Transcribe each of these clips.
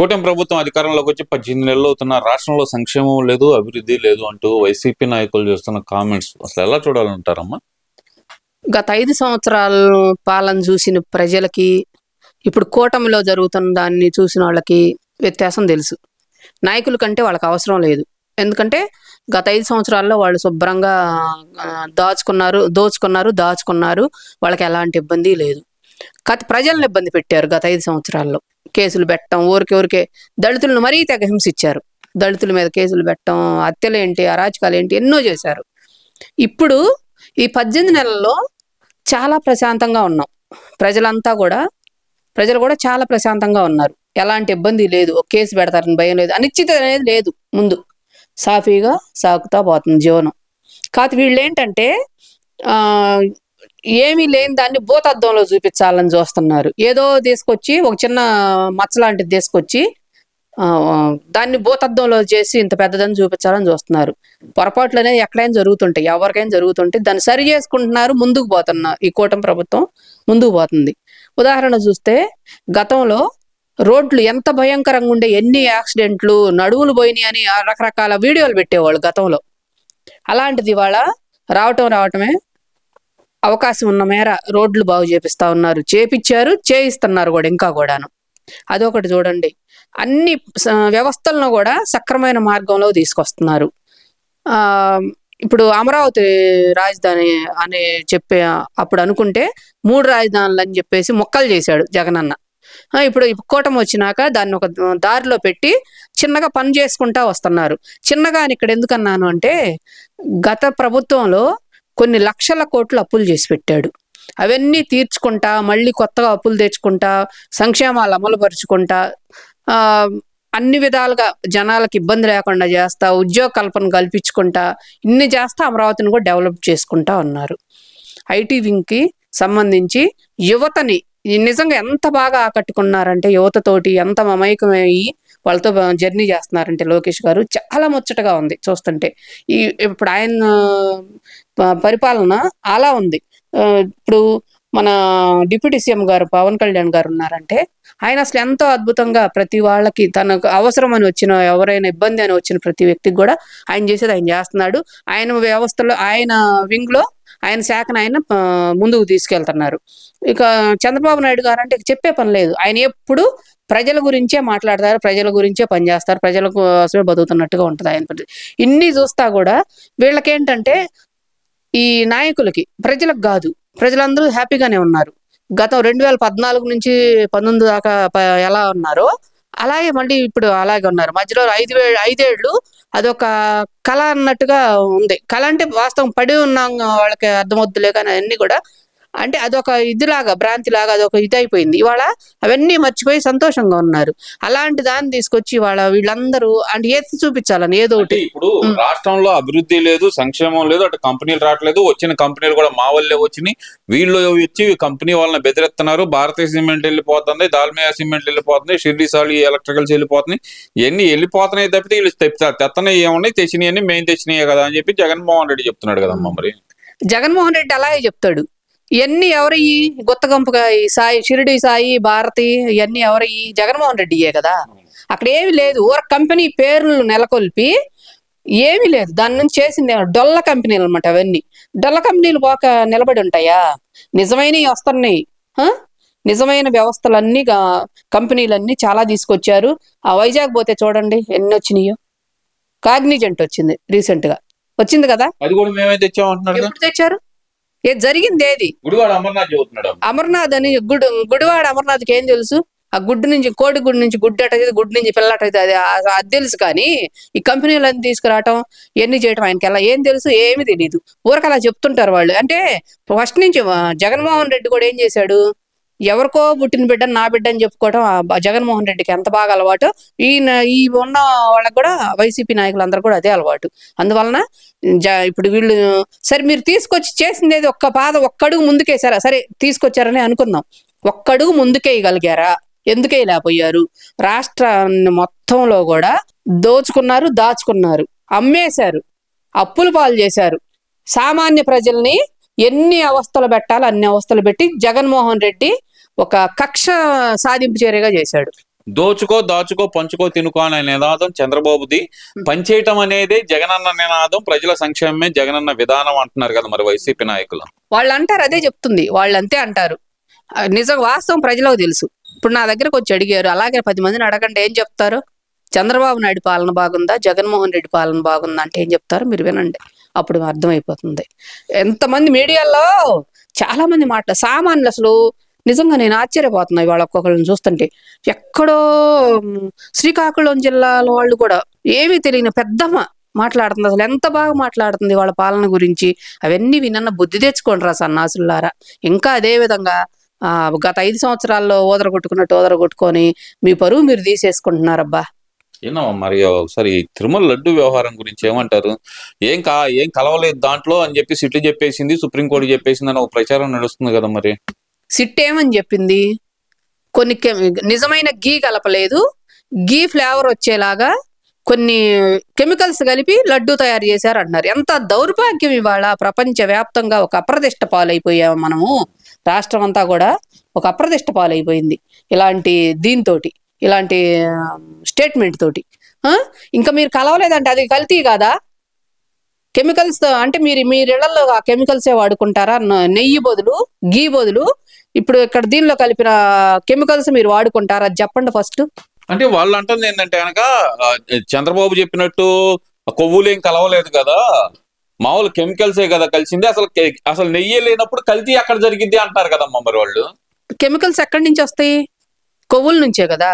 కూటమి ప్రభుత్వం అధికారంలోకి వచ్చి పద్దెనిమిది నెలలు అవుతున్న రాష్ట్రంలో సంక్షేమం లేదు అభివృద్ధి లేదు అంటూ వైసీపీ నాయకులు చేస్తున్న కామెంట్స్ అసలు ఎలా చూడాలంటారమ్మా? గత ఐదు సంవత్సరాల పాలన చూసిన ప్రజలకి ఇప్పుడు కూటమిలో జరుగుతున్న దాన్ని చూసిన వాళ్ళకి వ్యత్యాసం తెలుసు. నాయకుల కంటే వాళ్ళకి అవసరం లేదు. ఎందుకంటే గత ఐదు సంవత్సరాల్లో వాళ్ళు శుభ్రంగా దాచుకున్నారు దోచుకున్నారు దాచుకున్నారు. వాళ్ళకి ఎలాంటి ఇబ్బంది లేదు. గత ప్రజలను ఇబ్బంది పెట్టారు గత ఐదు సంవత్సరాల్లో. కేసులు పెట్టడం ఊరికే ఊరికే దళితులను మరీ తెగ హింసించారు. దళితుల మీద కేసులు పెట్టడం హత్యలేంటి అరాచకాలు ఏంటి ఎన్నో చేశారు. ఇప్పుడు ఈ పద్దెనిమిది నెలల్లో చాలా ప్రశాంతంగా ఉన్నాం. ప్రజలంతా కూడా ప్రజలు కూడా చాలా ప్రశాంతంగా ఉన్నారు. ఎలాంటి ఇబ్బంది లేదు ఒక కేసు పెడతారని భయం లేదు అనిశ్చిత అనేది లేదు ముందు. సాఫీగా సాగుతా పోతుంది జీవనం. కాదు వీళ్ళు ఏంటంటే ఏమీ లేని దాన్ని భూతద్దంలో చూపించాలని చూస్తున్నారు. ఏదో తీసుకొచ్చి ఒక చిన్న మచ్చ లాంటిది తీసుకొచ్చి దాన్ని భూతద్దంలో చేసి ఇంత పెద్దదని చూపించాలని చూస్తున్నారు. పొరపాట్లు అనేది ఎక్కడైనా జరుగుతుంటాయి. ఎవరికైనా జరుగుతుంటాయి. దాన్ని సరి చేసుకుంటున్నారు. ముందుకు పోతున్నారు ఈ కూటమి ప్రభుత్వం ముందుకు పోతుంది. ఉదాహరణ చూస్తే గతంలో రోడ్లు ఎంత భయంకరంగా ఉండే ఎన్ని యాక్సిడెంట్లు నడువులు పోయినాయి అని రకరకాల వీడియోలు పెట్టేవాళ్ళు గతంలో. అలాంటిది ఇవాళ రావటం రావటమే అవకాశం ఉన్న మేర రోడ్లు బాగు చేపిస్తా ఉన్నారు. చేపిచ్చారు చేయిస్తున్నారు కూడా ఇంకా కూడాను. అదొకటి చూడండి. అన్ని వ్యవస్థలను కూడా సక్రమైన మార్గంలో తీసుకొస్తున్నారు. ఇప్పుడు అమరావతి రాజధాని అని చెప్పే అప్పుడు అనుకుంటే మూడు రాజధానులు అని చెప్పేసి మొక్కలు చేశాడు జగనన్న. ఇప్పుడు ఈ కూటమి వచ్చినాక దాన్ని ఒక దారిలో పెట్టి చిన్నగా పని చేసుకుంటా వస్తున్నారు. చిన్నగా అని ఇక్కడ ఎందుకన్నాను అంటే గత ప్రభుత్వంలో కొన్ని లక్షల కోట్లు అప్పులు చేసి పెట్టాడు. అవన్నీ తీర్చుకుంటా మళ్ళీ కొత్తగా అప్పులు తెచ్చుకుంటా సంక్షేమాలు అమలుపరుచుకుంటా అన్ని విధాలుగా జనాలకు ఇబ్బంది లేకుండా చేస్తా ఉద్యోగ కల్పన కల్పించుకుంటా ఇన్ని చేస్తా అమరావతిని కూడా డెవలప్ చేసుకుంటా ఉన్నారు ఐటీ వింగ్కి సంబంధించి యువతని ఈ నిజంగా ఎంత బాగా ఆకట్టుకున్నారంటే యువతతోటి ఎంత మమైకమయ్యి వాళ్ళతో జర్నీ చేస్తున్నారంటే లోకేష్ గారు. చాలా ముచ్చటగా ఉంది చూస్తుంటే. ఈ ఇప్పుడు ఆయన పరిపాలన అలా ఉంది. ఇప్పుడు మన డిప్యూటీ సీఎం గారు పవన్ కళ్యాణ్ గారు ఉన్నారంటే ఆయన అసలు ఎంతో అద్భుతంగా ప్రతి వాళ్ళకి తనకు అవసరం అని వచ్చిన ఎవరైనా ఇబ్బంది అని వచ్చిన ప్రతి వ్యక్తికి కూడా ఆయన చేసేది ఆయన చేస్తున్నాడు. ఆయన వ్యవస్థలో ఆయన వింగ్లో ఆయన శాఖను ఆయన ముందుకు తీసుకెళ్తున్నారు. ఇక చంద్రబాబు నాయుడు గారు అంటే ఇక చెప్పే పని లేదు. ఆయన ఎప్పుడు ప్రజల గురించే మాట్లాడతారు ప్రజల గురించే పనిచేస్తారు ప్రజల కోసమే బతుకుతున్నట్టుగా ఉంటుంది ఆయన ఇన్ని చూస్తా కూడా వీళ్ళకేంటంటే ఈ నాయకులకి ప్రజలకు కాదు ప్రజలందరూ హ్యాపీగానే ఉన్నారు. గతం రెండు వేల పద్నాలుగు నుంచి పంతొమ్మిది దాకా ఎలా ఉన్నారో అలాగే మళ్ళీ ఇప్పుడు అలాగే ఉన్నారు. మధ్యలో ఐదు వే అదొక కళ అన్నట్టుగా ఉంది. కళ అంటే వాస్తవం. పడి ఉన్నాం వాళ్ళకి అర్థమవుద్దులే కానీ అన్నీ కూడా అంటే అదొక ఇదిలాగా భ్రాంతిలాగా అదొక ఇది అయిపోయింది ఇవాళ అవన్నీ మర్చిపోయి సంతోషంగా ఉన్నారు. అలాంటి దాన్ని తీసుకొచ్చి ఇవాళ వీళ్ళందరూ అంటే ఏది చూపించాలని? ఏదో ఒకటి. ఇప్పుడు రాష్ట్రంలో అభివృద్ధి లేదు సంక్షేమం లేదు అటు కంపెనీలు రావట్లేదు వచ్చిన కంపెనీలు కూడా మా వల్లే వచ్చినాయి. వీళ్ళు వచ్చి కంపెనీ వాళ్ళని బెదిరిస్తున్నారు. భారతీయ సిమెంట్ వెళ్ళిపోతుంది దాల్మియా సిమెంట్ వెళ్ళిపోతుంది షిర్డీ సాలి ఎలక్ట్రికల్స్ వెళ్ళిపోతున్నాయి. ఇవన్నీ వెళ్ళిపోతున్నాయి తప్పితే వీళ్ళు తెప్ప- తెత్తనవి ఏమున్నాయి తెచ్చినవి మేము తెచ్చినాయే కదా అని చెప్పి జగన్మోహన్ రెడ్డి చెప్తున్నాడు కదమ్మా మరి. జగన్మోహన్ రెడ్డి అలాగే చెప్తాడు. ఇవన్నీ ఎవరయ్యి గుత్తగంపుగా ఈ సాయి షిరిడి సాయి భారతి ఇవన్నీ ఎవరయ్యి జగన్మోహన్ రెడ్డియే కదా. అక్కడ ఏమి లేదు. ఊర కంపెనీ పేర్లు నెలకొల్పి ఏమీ లేదు. దాని నుంచి చేసింది డొల్ల కంపెనీలు అనమాట అవన్నీ. డొల్ల కంపెనీలు పోక నిలబడి ఉంటాయా? నిజమైనవి వస్తున్నాయి? నిజమైన వ్యవస్థలన్నీ కంపెనీలన్నీ చాలా తీసుకొచ్చారు. ఆ వైజాగ్ పోతే చూడండి ఎన్ని వచ్చినాయో. కాగ్నిజెంట్ వచ్చింది రీసెంట్గా వచ్చింది కదా? అది కూడా మేమే. ఎప్పుడు తెచ్చారు? ఏది జరిగింది ఏది? గుడివాడ అమర్నాథ్ అని గుడ్ గుడివాడ అమర్నాథ్కి ఏం తెలుసు? ఆ గుడ్డు నుంచి కోడి గుడ్డు నుంచి గుడ్డు అట గుడ్డు నుంచి పిల్లట అయితే అది అది తెలుసు కానీ ఈ కంపెనీలన్నీ తీసుకురావటం? ఎన్ని చేయటం ఆయనకి ఎలా? ఏం తెలుసు? ఏమీ తెలియదు ఊరికి అలా చెప్తుంటారు వాళ్ళు. అంటే ఫస్ట్ నుంచి జగన్మోహన్ రెడ్డి కూడా ఏం చేశాడు? ఎవరికో పుట్టిన బిడ్డ నా బిడ్డ అని చెప్పుకోవటం జగన్మోహన్ రెడ్డికి ఎంత బాగా అలవాటు. ఈయన ఈ ఉన్న వాళ్ళకి కూడా వైసీపీ నాయకులందరూ కూడా అదే అలవాటు. అందువలన జ ఇప్పుడు వీళ్ళు సరే మీరు తీసుకొచ్చి చేసింది ఏది? ఒక్క పాద ఒక్కడుగు ముందుకేసారా? సరే తీసుకొచ్చారని అనుకుందాం. ఒక్కడుగు ముందుకేయగలిగారా? ఎందుకేయలేకపోయారు రాష్ట్రాన్ని మొత్తంలో కూడా దోచుకున్నారు దాచుకున్నారు. అమ్మేశారు. అప్పులు పాలు చేశారు. సామాన్య ప్రజల్ని ఎన్ని అవస్థలు పెట్టాలో అన్ని అవస్థలు పెట్టి జగన్మోహన్ రెడ్డి ఒక కక్ష సాధింపు చర్యగా చేశాడు. దోచుకో దాచుకో పంచుకో తినుకో అనే నినాదం చంద్రబాబుది. పనిచేయటం అనేది జగనన్న నినాదం ప్రజల సంక్షేమమే జగనన్న విధానం అంటున్నారు కదా మరి వైసీపీ నాయకులు. వాళ్ళు అంటారు అదే చెప్తుంది. వాళ్ళు అంతే అంటారు నిజం వాస్తవం ప్రజలకు తెలుసు. ఇప్పుడు నా దగ్గరకు వచ్చి అడిగారు అలాగే పది మందిని అడగండి ఏం చెప్తారు? చంద్రబాబు నాయుడు పాలన బాగుందా? జగన్మోహన్ రెడ్డి పాలన బాగుందా? అంటే ఏం చెప్తారు? మీరు వినండి. అప్పుడు అర్థమైపోతుంది. ఎంతమంది మీడియాలో చాలా మంది మాట్లా సామాన్యులు అసలు నిజంగా నేను ఆశ్చర్యపోతున్నా ఇవాళ ఒక్కొక్కరిని చూస్తుంటే. ఎక్కడో శ్రీకాకుళం జిల్లాలో వాళ్ళు కూడా ఏమీ తెలియని పెద్దమ్మ మాట్లాడుతుంది. అసలు ఎంత బాగా మాట్లాడుతుంది వాళ్ళ పాలన గురించి. అవన్నీ వినన్న బుద్ధి తెచ్చుకోండి రా సన్నాసులారా ఇంకా అదే విధంగా ఆ, గత ఐదు సంవత్సరాల్లో ఓదర కొట్టుకున్నట్టు ఓదర కొట్టుకొని మీ పరువు మీరు తీసేసుకుంటున్నారబ్బా. ఏనా మరి ఒకసారి తిరుమల లడ్డు వ్యవహారం గురించి ఏమంటారు? ఏం కా ఏం కలవలేదు దాంట్లో అని చెప్పి సిటీ చెప్పేసింది సుప్రీంకోర్టు చెప్పేసింది అని ఒక ప్రచారం నడుస్తుంది కదా మరి. సిట్ ఏమని చెప్పింది? కొన్ని నిజమైన గీ కలపలేదు. గీ ఫ్లేవర్ వచ్చేలాగా కొన్ని కెమికల్స్ కలిపి లడ్డు తయారు చేశారు అంటున్నారు ఎంత దౌర్భాగ్యం ఇవాళ ప్రపంచ వ్యాప్తంగా ఒక అప్రదిష్ట పాలైపోయాము మనము. రాష్ట్రం అంతా కూడా ఒక అప్రదిష్ట పాలైపోయింది. ఇలాంటి దీంతో ఇలాంటి స్టేట్మెంట్ తోటి. ఇంకా మీరు కలవలేదంటే అది కల్తీ కాదా? కెమికల్స్ అంటే మీరు మీరు ఇళ్ళలో ఆ కెమికల్సే వాడుకుంటారా? నెయ్యి బదులు గీ బదులు ఇప్పుడు ఇక్కడ దీనిలో కలిపిన కెమికల్స్ మీరు వాడుకుంటారా? అది చెప్పండి ఫస్ట్. అంటే వాళ్ళు అంటుంది ఏంటంటే కనుక చంద్రబాబు చెప్పినట్టు కొవ్వులు ఏం కలవలేదు కదా. మామూలు కెమికల్సే కదా కలిసింది. అసలు అసలు నెయ్యి లేనప్పుడు కల్తీ ఎక్కడ జరిగింది అంటారు కదమ్మా మరి వాళ్ళు. కెమికల్స్ ఎక్కడి నుంచి వస్తాయి? కొవ్వుల నుంచే కదా?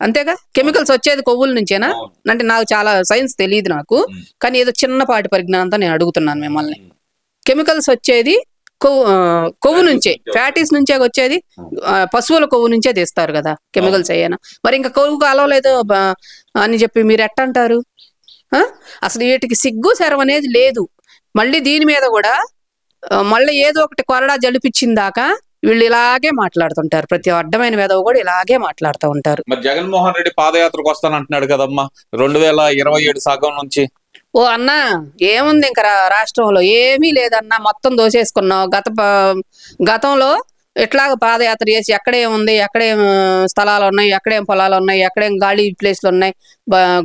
అంతేగా? కెమికల్స్ వచ్చేది కొవ్వుల నుంచేనా? అంటే నాకు చాలా సైన్స్ తెలియదు నాకు. కానీ ఏదో చిన్నపాటి పరిజ్ఞానంతో నేను అడుగుతున్నాను మిమ్మల్ని. కెమికల్స్ వచ్చేది కొవ్వు కొవ్వు నుంచే ఫ్యాటీస్ నుంచే వచ్చేది పశువుల కొవ్వు నుంచే తీస్తారు కదా కెమికల్స్ అయ్యానా. మరి ఇంకా కొవ్వు కలవలేదు అని చెప్పి మీరు ఎట్ట అంటారు ఆ? అసలు వీటికి సిగ్గు శరం అనేది లేదు. మళ్ళీ దీని మీద కూడా మళ్ళీ ఏదో ఒకటి కొరడా జలిపించిన దాకా వీళ్ళు ఇలాగే మాట్లాడుతుంటారు. ప్రతి అడ్డమైన మీద కూడా ఇలాగే మాట్లాడుతూ ఉంటారు. మరి జగన్మోహన్ రెడ్డి పాదయాత్రకు వస్తానంటున్నాడు కదమ్మా. రెండు వేల ఇరవై ఏడు సగం నుంచి ఓ అన్నా ఏముంది ఇంకా రా- రాష్ట్రంలో? ఏమీ లేదన్నా మొత్తం దోసేసుకున్నావు. గత గతంలో ఎట్లాగ పాదయాత్ర చేసి ఎక్కడేం ఉంది ఎక్కడేం స్థలాలు ఉన్నాయి ఎక్కడేం పొలాలు ఉన్నాయి ఎక్కడేం గాలి ప్లేస్లు ఉన్నాయి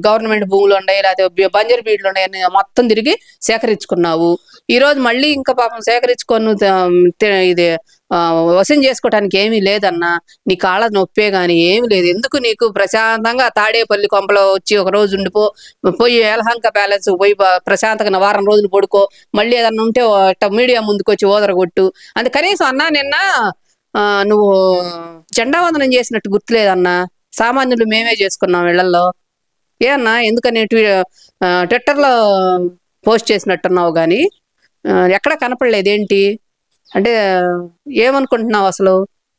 గవర్నమెంట్ భూములు ఉన్నాయి లేకపోతే బంజర్ బీడ్లు ఉన్నాయి అని మొత్తం తిరిగి సేకరించుకున్నావు. ఈ రోజు మళ్ళీ ఇంకా పాపం సేకరించుకొని ఇది వశం చేసుకోవటానికి ఏమీ లేదన్నా నీ కాళ్ళ నొప్పే గాని ఏమీ లేదు. ఎందుకు నీకు ప్రశాంతంగా తాడేపల్లి కొంపలో వచ్చి ఒక రోజు ఉండిపో పోయి ఎలహంక ప్యాలెస్ పోయి ప్రశాంతంగా వారం రోజులు పడుకో. మళ్ళీ ఏదన్నా ఉంటే మీడియా ముందుకు వచ్చి ఓదరగొట్టు. అంటే కనీసం అన్నా నిన్న నువ్వు జెండా వందనం చేసినట్టు గుర్తులేదన్నా? సామాన్యులు మేమే చేసుకున్నాం ఇళ్ళలో ఏ అన్నా ఎందుకని ట్వి- ట్విట్టర్లో పోస్ట్ చేసినట్టున్నావు కానీ ఎక్కడ కనపడలేదు ఏంటి అంటే ఏమనుకుంటున్నావు అసలు?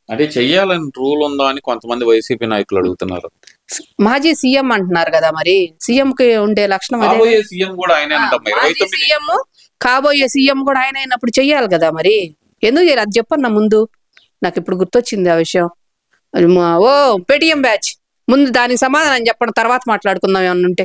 అంటే చెయ్యాలని రూల్ ఉందా అని కొంతమంది వైసీపీ నాయకులు అడుగుతున్నారు. మాజీ సీఎం అంటున్నారు కదా మరి. సీఎం కి ఉండే లక్షణం అదే కాబోయే సీఎం కూడా సీఎం కాబోయే సీఎం కూడా ఆయన అయినప్పుడు చెయ్యాలి కదా మరి. ఎందుకు చేయరు అది చెప్పన్నా ముందు. నాకు ఇప్పుడు గుర్తొచ్చింది ఆ విషయం. ఓ పేటిఎం బ్యాచ్ ముందు దానికి సమాధానం చెప్పండి తర్వాత మాట్లాడుకుందాం ఏమన్నా ఉంటే.